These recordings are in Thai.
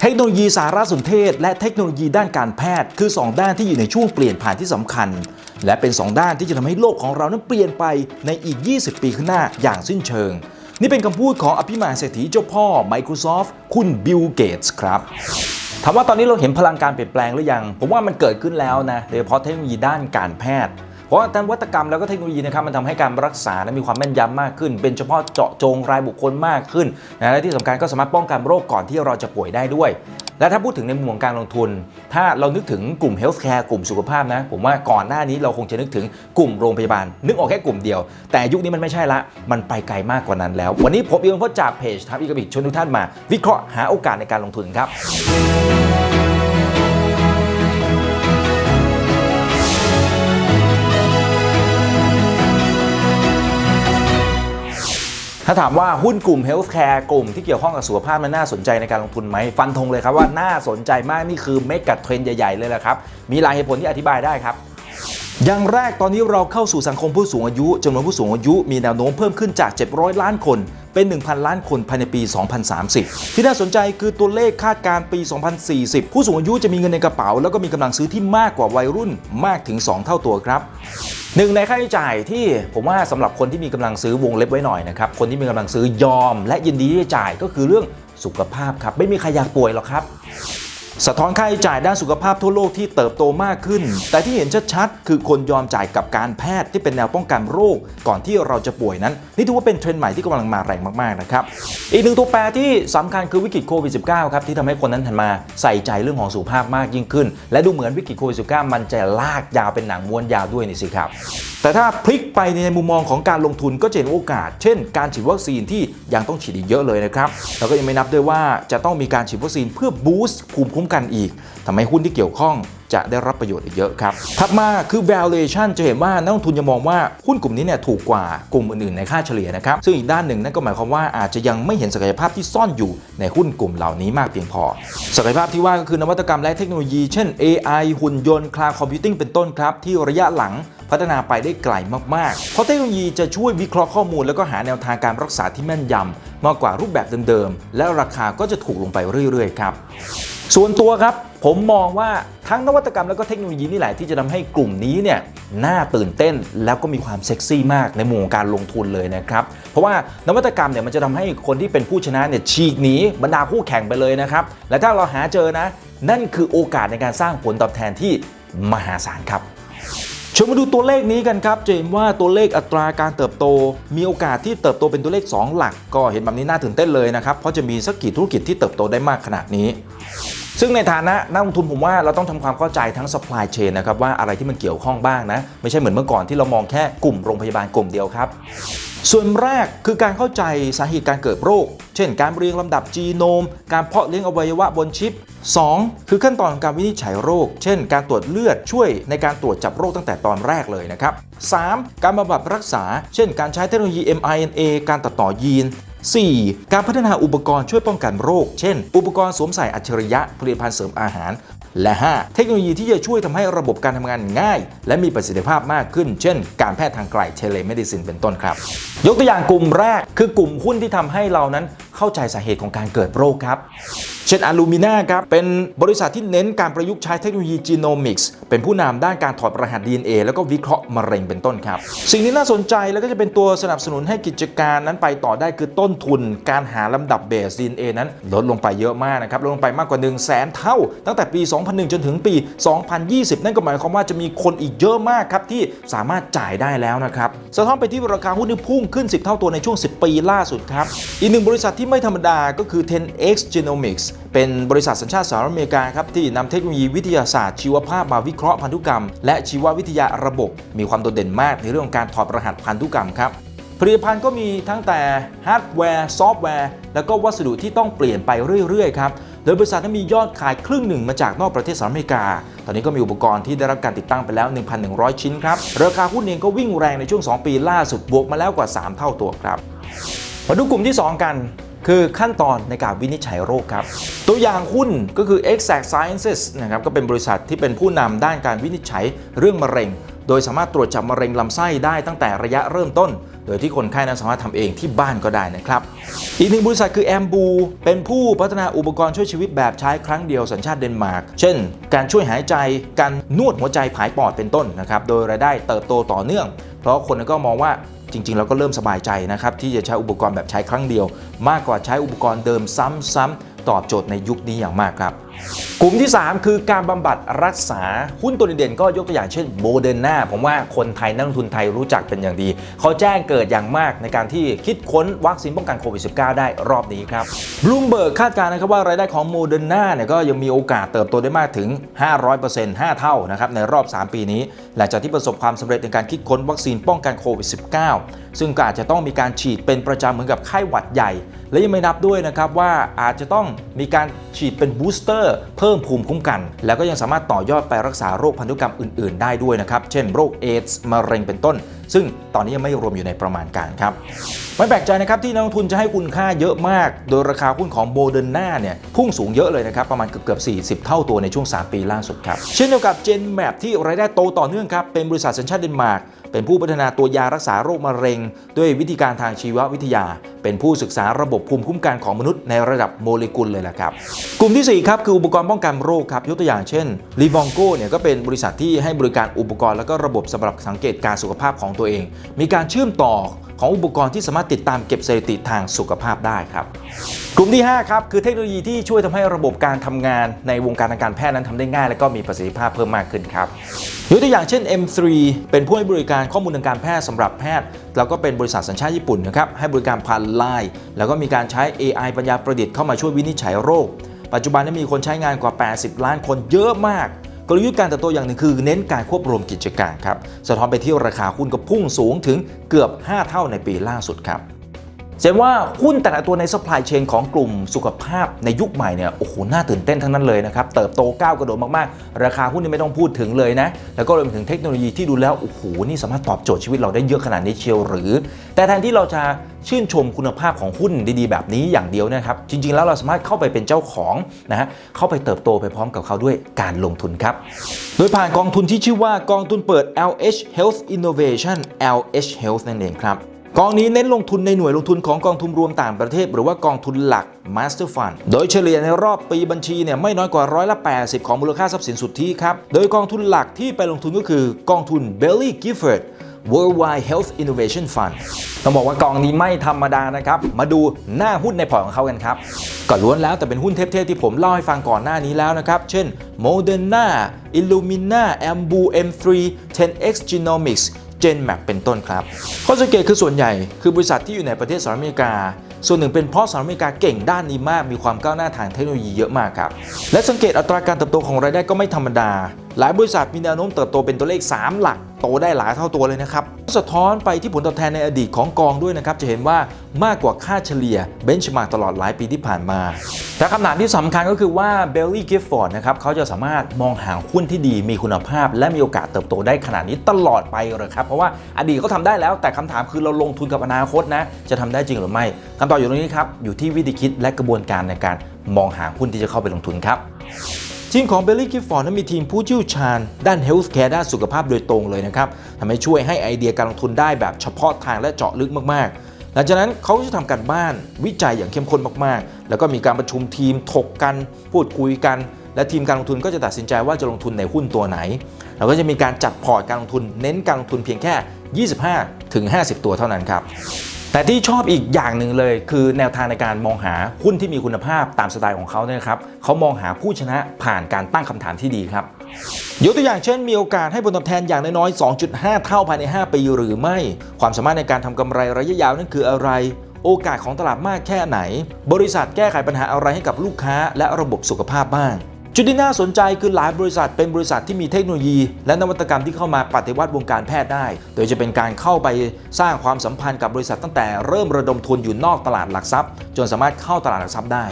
เทคโนโลยีสารสนเทศ และเทคโนโลยีด้านการแพทย์คือ 2 ด้านที่อยู่ในช่วงเปลี่ยนผ่านที่สำคัญ และเป็น 2 ด้านที่จะทำให้โลกของเรานั้นเปลี่ยนไปในอีก 20 ปีข้างหน้าอย่างสิ้นเชิง นี่เป็นคำพูดของอภิมหาเศรษฐีเจ้าพ่อ Microsoft คุณบิลเกตส์ครับถามว่าตอนนี้เราเห็นพลังการเปลี่ยนแปลงหรือยัง ผมว่ามันเกิดขึ้นแล้วนะโดยเฉพาะเทคโนโลยีด้านการแพทย์ เพราะว่านวัตกรรมแล้วก็เทคโนโลยีนะครับมันทำให้การรักษานั้นมีความแม่นยำมากขึ้น เป็นเฉพาะเจาะจงรายบุคคลมากขึ้นนะและที่สำคัญก็สามารถป้องกันโรคก่อนที่เราจะป่วยได้ด้วย และถ้าพูดถึงในมุมของการลงทุน ถ้าเรานึกถึงกลุ่มเฮลท์แคร์กลุ่มสุขภาพนะ ผมว่าก่อนหน้านี้เราคงจะนึกถึงกลุ่มโรงพยาบาล นึกออกแค่กลุ่มเดียว แต่ยุคนี้มันไม่ใช่ละ มันไปไกลมากกว่านั้นแล้ว วันนี้ผมเองก็จากเพจทับอีกบิชวนทุกท่านมา วิเคราะห์หาโอกาสในการลงทุนครับ ถ้าถามว่าหุ้นกลุ่มเฮลท์แคร์กลุ่มที่เกี่ยวข้องกับสุขภาพมันน่าสนใจในการลงทุนไหมฟันธงเลยครับว่าน่าสนใจมากนี่คือเมกะเทรนใหญ่ๆเลยแหละครับ มีหลายเหตุผลที่อธิบายได้ครับอย่างแรกตอนนี้เราเข้าสู่สังคมผู้สูงอายุจำนวนผู้สูงอายุมีแนวโน้มเพิ่มขึ้นจาก 700 ล้านคน เป็น 1,000 ล้านคนภายในปี 2030 ที่น่าสนใจคือตัวเลขคาดการปี 2040 ผู้สูงอายุจะมีเงินในกระเป๋า แล้วก็มีกำลังซื้อที่มากกว่าวัยรุ่นมากถึง 2 เท่าตัวครับหนึ่งในค่าใช้จ่ายที่ผมว่าสำหรับคนที่มีกำลังซื้อวงเล็บไว้หน่อยนะครับคนที่มีกำลังซื้อยอม และยินดีที่จะจ่ายก็คือเรื่องสุขภาพครับ ไม่มีใครอยากป่วยหรอกครับ สะท้อนค่าใช้จ่ายด้านสุขภาพทั่วโลกที่เติบโตมากขึ้น แต่ที่เห็นชัดๆ คือคนยอมจ่ายกับการแพทย์ที่เป็นแนวป้องกันโรค ก่อนที่เราจะป่วยนั้น นี่ถือว่าเป็นเทรนด์ใหม่ที่กำลังมาแรงมากๆนะครับ อีกหนึ่งตัวแปรที่สำคัญคือวิกฤตโควิด -19 ครับที่ทำให้คนนั้นหันมาใส่ใจเรื่องของสุขภาพมากยิ่งขึ้น และดูเหมือนวิกฤตโควิด -19 มันจะลากยาวเป็นหนังม้วนยาวด้วยนี่สิครับแต่ถ้าพลิกไปในมุมมองของการลงทุนก็จะเห็นโอกาส เช่น การฉีดวัคซีนที่ยังต้องฉีดอีกเยอะเลยนะครับแล้วก็ยังไม่นับด้วยว่าจะต้องมีการฉีดวัคซีนเพื่อบูสต์ภูมิคุ้มกันอีกทำให้หุ้นที่เกี่ยวข้องจะได้รับประโยชน์อีกเยอะครับ ถัดมาคือ valuation จะเห็นว่านักลงทุนจะมองว่าหุ้นกลุ่มนี้เนี่ยถูกกว่ากลุ่มอื่นๆในค่าเฉลี่ยนะครับ ซึ่งอีกด้านหนึ่งนั่นก็หมายความว่าอาจจะยังไม่เห็นศักยภาพที่ซ่อนอยู่ในหุ้นกลุ่มเหล่านี้มากเพียงพอ ศักยภาพที่ว่าก็คือนวัตกรรมและเทคโนโลยี เช่น AI หุ่นยนต์ cloud computing เป็นต้นครับ ที่ระยะหลัง พัฒนาไปได้ไกลมากๆ เพราะเทคโนโลยีจะช่วยวิเคราะห์ข้อมูล แล้วก็หาแนวทางการรักษาที่แม่นยำมากกว่ารูปแบบเดิมๆ และราคาก็จะถูกลงไปเรื่อยๆ ครับ ส่วนตัวครับผมมองว่าทั้งนวัตกรรมแล้วก็เทคโนโลยีนี่แหละที่จะทำให้กลุ่มนี้เนี่ยน่าตื่นเต้นแล้วก็มีความเซ็กซี่มากในมุมของการลงทุนเลยนะครับ เพราะว่านวัตกรรมเนี่ยมันจะทำให้คนที่เป็นผู้ชนะเนี่ยฉีกหนีบรรดาคู่แข่งไปเลยนะครับ และถ้าเราหาเจอนะ นั่นคือโอกาสในการสร้างผลตอบแทนที่มหาศาลครับ ชมมาดูตัวเลขนี้กันครับจะเห็นว่าตัวเลขอัตราการเติบโต มีโอกาสที่เติบโตเป็นตัวเลข 2 หลัก ก็เห็นแบบนี้น่าตื่นเต้นเลยนะครับ เพราะจะมีสักกี่ธุรกิจที่เติบโตได้มากขนาดนี้ ซึ่งในฐานะนักลงทุนผมว่าเราต้องทำความเข้าใจทั้ง supply chain นะครับว่าอะไรที่มันเกี่ยวข้องบ้างนะ ไม่ใช่เหมือนเมื่อก่อนที่เรามองแค่กลุ่มโรงพยาบาลกลุ่มเดียวครับ ส่วนแรกคือการเข้าใจสาเหตุการเกิดโรค เช่น การเรียงลำดับจีโนม การเพาะเลี้ยงอวัยวะบนชิป 2. คือขั้นตอนของการวินิจฉัยโรค เช่น การตรวจเลือดช่วยในการตรวจจับโรคตั้งแต่ตอนแรกเลยนะครับ 3. การบำบัดรักษา เช่น การใช้เทคโนโลยี mRNA การตัดต่อยีน 4. การพัฒนาอุปกรณ์ช่วยป้องกันโรค เช่น อุปกรณ์สวมใส่อัจฉริยะผลิตภัณฑ์เสริมอาหาร และ 5. เทคโนโลยีที่จะช่วยทำให้ระบบการทำงานง่าย และมีประสิทธิภาพมากขึ้น เช่น การแพทย์ทางไกลเทเลเมดิซินเป็นต้นครับ ยกตัวอย่างกลุ่มแรกคือกลุ่มหุ้นที่ทำให้เรานั้น เข้าใจสาเหตุของการเกิดโรคครับ เช่นอลูมิน่าครับ เป็นบริษัทที่เน้นการประยุกต์ใช้เทคโนโลยีจีโนมิกส์เป็นผู้นำด้านการถอดรหัส DNA แล้วก็วิเคราะห์มะเร็งเป็นต้นครับ สิ่งที่น่าสนใจแล้วก็จะเป็นตัวสนับสนุนให้กิจการนั้นไปต่อได้คือต้นทุน การหาลำดับเบส DNA นั้นลดลงไปเยอะมากนะครับลดลงไปมากกว่า 1 0 0 0 0แสนเท่า ตั้งแต่ปี 2001 จนถึงปี 2020 นั่นก็หมายความว่าจะมีคนอีกเยอะมากครับที่สามารถจ่ายได้แล้วนะครับสะท้อนไปที่ราคาหุ้นที่พุ่งขึ้น 10 เท่าตัวในช่วง 10 ปีล่าสุดครับอีกหนึ่งบริษัทที่ไม่ธรรมดาก็คือ 10x Genomics เป็นบริษัทสัญชาติสหรัฐอเมริกาครับที่นำเทคโนโลยีวิทยาศาสตร์ชีวภาพมาวิเคราะห์พันธุกรรม และชีววิทยาระบบ มีความโดดเด่นมากในเรื่องของการถอดรหัสพันธุกรรมครับผลิตภัณฑ์ก็มีทั้งแต่ฮาร์ดแวร์ ซอฟต์แวร์ แล้วก็วัสดุที่ต้องเปลี่ยนไปเรื่อยๆครับ โดยบริษัทนั้นมียอดขายครึ่งหนึ่งมาจากนอกประเทศสหรัฐอเมริกา ตอนนี้ก็มีอุปกรณ์ที่ได้รับการติดตั้งไปแล้ว 1,100 ชิ้นครับ ราคาหุ้นเองก็วิ่งแรงในช่วง 2 ปีล่าสุดบวกมาแล้วกว่า 3 เท่าตัวครับ มาดูกลุ่มที่ 2 กัน คือขั้นตอนในการวินิจฉัยโรคครับ ตัวอย่างหุ้นก็คือ Exact Sciences นะครับก็เป็นบริษัทที่เป็นผู้นำด้านการวินิจฉัยเรื่องมะเร็ง โดยสามารถตรวจจับมะเร็งลำไส้ได้ตั้งแต่ระยะเริ่มต้น โดยที่คนไข้นั้นสามารถทำเองที่บ้านก็ได้นะครับ อีกหนึ่งบริษัทคือแอมบูเป็นผู้พัฒนาอุปกรณ์ช่วยชีวิตแบบใช้ครั้งเดียวสัญชาติเดนมาร์ก เช่น การช่วยหายใจ การนวดหัวใจผายปอดเป็นต้นนะครับ โดยรายได้เติบโตต่อเนื่อง เพราะคนก็มองว่า จริง ๆ เราก็เริ่มสบายใจนะครับที่จะใช้อุปกรณ์แบบใช้ครั้งเดียว มากกว่าใช้อุปกรณ์เดิมซ้ำๆ ตอบโจทย์ในยุคนี้อย่างมากครับ กลุ่มที่ 3 คือการบำบัดรักษาหุ้นตัวเด่นๆก็ยกตัวอย่างเช่นโมเดอร์นาผมว่าคนไทยนักลงทุนไทยรู้จักเป็นอย่างดี เขาแจ้งเกิดอย่างมากในการที่คิดค้นวัคซีนป้องกันโควิด -19 ได้รอบนี้ครับบลูมเบิร์กคาดการณ์นะครับว่ารายได้ของโมเดอร์นาเนี่ยก็ยังมีโอกาสเติบโตได้มากถึง 500% 5 เท่านะครับในรอบ 3 ปีนี้ หลังจากที่ประสบความสำเร็จในการคิดค้นวัคซีนป้องกันโควิด -19 ซึ่งก็อาจจะต้องมีการฉีดเป็นประจำเหมือนกับไข้หวัดใหญ่ และยังไม่นับด้วยนะครับว่าอาจจะต้องมีการฉีดเป็นบูสเตอร์เพิ่มภูมิคุ้มกัน แล้วก็ยังสามารถต่อยอดไปรักษาโรคพันธุกรรมอื่น ๆ ได้ด้วยนะครับ เช่นโรคเอดส์มะเร็งเป็นต้น ซึ่งตอนนี้ยังไม่รวมอยู่ในประมาณการครับไม่แปลกใจนะครับที่นักลงทุนจะให้คุณค่าเยอะมาก โดยราคาหุ้นของโมเดอร์นาเนี่ยพุ่งสูงเยอะเลยนะครับ ประมาณเกือบๆ40 เท่าตัวในช่วง 3 ปีล่าสุดครับ เช่นเดียวกับ Gen Map ที่รายได้โตต่อเนื่องครับ เป็นบริษัทสัญชาติเดนมาร์กเป็นผู้พัฒนาตัวยารักษาโรคมะเร็ง ด้วยวิธีการทางชีววิทยา เป็นผู้ศึกษาระบบภูมิคุ้มกันของมนุษย์ในระดับโมเลกุลเลยละครับ กลุ่มที่ 4 ครับคืออุปกรณ์ป้องกันโรคครับยกตัวอย่างเช่นรีวองโกเนี่ยก็เป็นบริษัทที่ให้บริการอุปกรณ์แล้วก็ระบบสำหรับสังเกตการสุขภาพของตัวเอง มีการเชื่อมต่อของอุปกรณ์ที่สามารถติดตามเก็บสถิติทางสุขภาพได้ครับ กลุ่มที่ 5 ครับ คือเทคโนโลยีที่ช่วยทำให้ระบบการทำงานในวงการทางการแพทย์นั้นทำได้ง่าย และก็มีประสิทธิภาพเพิ่มมากขึ้นครับยกตัวอย่างเช่น M3 เป็นผู้ให้บริการข้อมูลทางการแพทย์สำหรับแพทย์ แล้วก็เป็นบริษัทสัญชาติญี่ปุ่นนะครับให้บริการผ่านไลน์แล้วก็มีการใช้ AI ปัญญาประดิษฐ์เข้ามาช่วยวินิจฉัยโรค ปัจจุบันนี้มีคนใช้งานกว่า 80 ล้านคนเยอะมาก กลยุทธ์การเติบโตอย่างหนึ่งคือเน้นการควบรวมกิจการครับ สะท้อนไปที่ราคาหุ้นก็พุ่งสูงถึงเกือบ 5 เท่าในปีล่าสุดครับ เห็นว่าหุ้นแต่ละตัวใน supply chain ของกลุ่มสุขภาพในยุคใหม่เนี่ยโอ้โหน่าตื่นเต้นทั้งนั้นเลยนะครับ เติบโตก้าวกระโดดมากๆ ราคาหุ้นนี่ไม่ต้องพูดถึงเลยนะ แล้วก็รวมถึงเทคโนโลยีที่ดูแล้ว โอ้โห นี่สามารถตอบโจทย์ชีวิตเราได้เยอะขนาดนี้เชียวหรือ แต่แทนที่เราจะชื่นชมคุณภาพของหุ้นดีๆ แบบนี้อย่างเดียวนะครับ จริง ๆ แล้วเราสามารถเข้าไปเป็นเจ้าของนะฮะเข้าไปเติบโตไปพร้อมกับเขาด้วยการลงทุนครับโดยผ่านกองทุนที่ชื่อว่ากองทุนเปิด LH Health Innovation LH Health นั่นเองครับ กองนี้เน้นลงทุนในหน่วยลงทุนของกองทุนรวมต่างประเทศ หรือว่ากองทุนหลัก Master Fund โดยเฉลี่ยในรอบปีบัญชีเนี่ยไม่น้อยกว่าร้อยละ 80 ของมูลค่าทรัพย์สินสุทธิครับ โดยกองทุนหลักที่ไปลงทุนก็คือกองทุน Belly Gifford Worldwide Health Innovation Fund ต้องบอกว่ากองนี้ไม่ธรรมดานะครับ มาดูหน้าหุ้นในพอร์ตของเขากันครับก็ล้วนแล้วแต่เป็นหุ้นเทพๆที่ผมเล่าให้ฟังก่อนหน้านี้แล้วนะครับ เช่น Moderna Illumina Ambu M3 10x Genomics GenMap เป็นต้นครับ ข้อสังเกตคือส่วนใหญ่คือบริษัทที่อยู่ในประเทศสหรัฐอเมริกา ส่วนหนึ่งเป็นเพราะสหรัฐอเมริกาเก่งด้านนี้มากมีความก้าวหน้าทางเทคโนโลยีเยอะมากครับ และสังเกตอัตราการเติบโตของรายได้ก็ไม่ธรรมดา หลายบริษัทมีแนวโน้มเติบโตเป็นตัวเลข 3 หลัก โตได้หลายเท่าตัวเลยนะครับสะท้อนไปที่ผลตอบแทนในอดีตของกองด้วยนะครับจะเห็นว่ามากกว่าค่าเฉลี่ยเบนช์มาตลอดหลายปีที่ผ่านมา แต่คำถามที่สำคัญก็คือว่าเบลลี่กิฟฟอร์ดนะครับเขาจะสามารถมองหาหุ้นที่ดีมีคุณภาพ และมีโอกาสเติบโตได้ขนาดนี้ตลอดไปหรือครับ เพราะว่าอดีตเขาทำได้แล้ว แต่คำถามคือเราลงทุนกับอนาคตนะ จะทำได้จริงหรือไม่คำตอบอยู่ตรงนี้ครับอยู่ที่วิธีคิดและกระบวนการในการมองหาหุ้นที่จะเข้าไปลงทุนครับ ทีมของเบลลี่กิฟฟอร์ดนั้นมีทีมผู้เชี่ยวชาญ ด้านเฮลท์แคร์ด้านสุขภาพโดยตรงเลยนะครับทำให้ช่วยให้ไอเดียการลงทุนได้แบบเฉพาะทางและเจาะลึกมากๆ หลังจากนั้นเขาจะทำการบ้านวิจัยอย่างเข้มข้นมากๆ แล้วก็มีการประชุมทีมถกกัน พูดคุยกัน และทีมการลงทุนก็จะตัดสินใจว่าจะลงทุนในหุ้นตัวไหน แล้วก็จะมีการจัดพอร์ตการลงทุนเน้นการลงทุนเพียงแค่ 25ถึง50 ตัวเท่านั้นครับ แต่ที่ชอบอีกอย่างหนึ่งเลย คือแนวทางในการมองหาหุ้นที่มีคุณภาพตามสไตล์ของเขาเนี่ยครับเขามองหาผู้ชนะผ่านการตั้งคำถามที่ดีครับยกตัวอย่างเช่น มีโอกาสให้ผลตอบแทนอย่างน้อยๆ 2.5 เท่าภายใน 5 ปีหรือไม่ ความสามารถในการทำกำไรระยะยาวนั่นคืออะไร โอกาสของตลาดมากแค่ไหน บริษัทแก้ไขปัญหาอะไรให้กับลูกค้า และระบบสุขภาพบ้าง จุดที่น่าสนใจคือหลายบริษัทเป็นบริษัทที่มีเทคโนโลยี และนวัตกรรมที่เข้ามาปฏิวัติวงการแพทย์ได้ โดยจะเป็นการเข้าไปสร้างความสัมพันธ์กับบริษัทตั้งแต่เริ่มระดมทุนอยู่นอกตลาดหลักทรัพย์ จนสามารถเข้าตลาดหลักทรัพย์ได้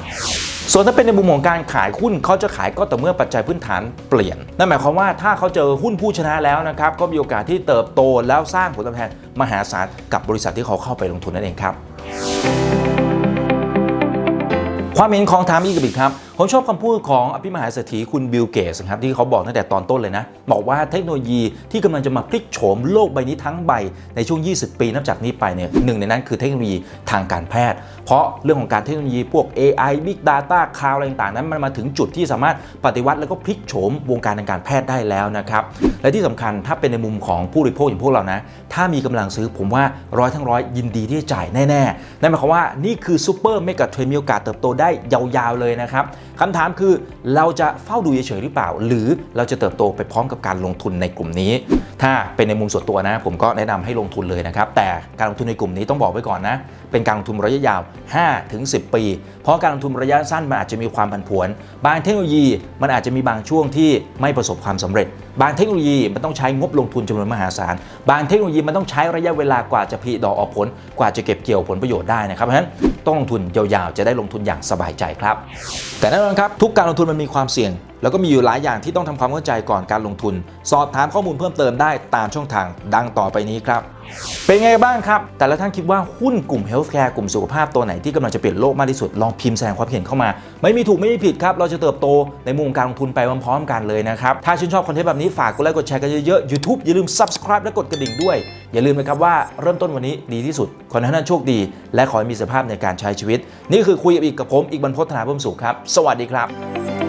ส่วนถ้าเป็นในมุมของการขายหุ้นเขาจะขายก็ต่อเมื่อปัจจัยพื้นฐานเปลี่ยน นั่นหมายความว่าถ้าเขาเจอหุ้นผู้ชนะแล้วนะครับก็มีโอกาสที่เติบโตแล้วสร้างผลตอบแทนมหาศาลกับบริษัทที่เขาเข้าไปลงทุนนั่นเองครับ ความเห็นของทามอีกบิกครับ ผมชอบคำพูดของอภิมหาเศรษฐีคุณบิลเกสครับที่เขาบอกตั้งแต่ตอนต้นเลยนะ บอกว่าเทคโนโลยีที่กำลังจะมาพลิกโฉมโลกใบนี้ทั้งใบในช่วง 20 ปีนับจากนี้ไปเนี่ยหนึ่งในนั้นคือเทคโนโลยีทางการแพทย์ เพราะเรื่องของการเทคโนโลยีพวก AI Big Data Cloud อะไรต่างๆ นั้นมันมาถึงจุดที่สามารถปฏิวัติแล้วก็พลิกโฉมวงการทางการแพทย์ได้แล้วนะครับและที่สำคัญถ้าเป็นในมุมของผู้บริโภคอย่างพวกเรานะถ้ามีกำลังซื้อผมว่าร้อยทั้งร้อยยินดีที่จะจ่ายแน่ๆนั่นหมายความว่านี่คือซูเปอร์เมกะเทรนมีโอกาสเติบโตได้ยาวๆเลยนะครับ คำถามคือเราจะเฝ้าดูเฉยๆหรือเปล่า หรือเราจะเติบโตไปพร้อมกับการลงทุนในกลุ่มนี้ ถ้าเป็นในมุมส่วนตัวนะ ผมก็แนะนำให้ลงทุนเลยนะครับ แต่การลงทุนในกลุ่มนี้ต้องบอกไว้ก่อนนะ เป็นการลงทุนระยะยาว 5-10 ปี เพราะการลงทุนระยะสั้นมันอาจจะมีความผันผวน บางเทคโนโลยีมันอาจจะมีบางช่วงที่ไม่ประสบความสำเร็จ บางเทคโนโลยีมันต้องใช้งบลงทุนจำนวนมหาศาล บางเทคโนโลยีมันต้องใช้ระยะเวลากว่าจะผีดอกออกผล กว่าจะเก็บเกี่ยวผลประโยชน์ได้นะครับเพราะฉะนั้นต้องลงทุนยาวๆ จะได้ลงทุนอย่างสบายใจครับ แต่แน่นอนครับทุกการลงทุนมันมีความเสี่ยงแล้วก็มีอยู่หลายอย่างที่ต้องทำความเข้าใจก่อนการลงทุน สอบถามข้อมูลเพิ่มเติมได้ตามช่องทางดังต่อไปนี้ครับ เป็นไงบ้างครับ แต่ละท่านคิดว่าหุ้นกลุ่มเฮลท์แคร์กลุ่มสุขภาพตัวไหนที่กำลังจะเปลี่ยนโลกมากที่สุด ลองพิมพ์แสดงความเห็นเข้ามา ไม่มีถูกไม่มีผิดครับ เราจะเติบโตในมุมการลงทุนไปพร้อมๆกันเลยนะครับ ถ้าชื่นชอบคอนเทนต์แบบนี้ฝากกดไลค์กดแชร์กันเยอะๆ YouTube อย่าลืม subscribe และกดกระดิ่งด้วย อย่าลืมนะครับว่าเริ่มต้นวันนี้ดีที่สุดขอให้ท่านโชคดี และขอให้มีสภาพในการใช้ชีวิต นี่คือคุยกับอีกกับผมอีกบรรพฒนาเพิ่มสุขครับ สวัสดีครับ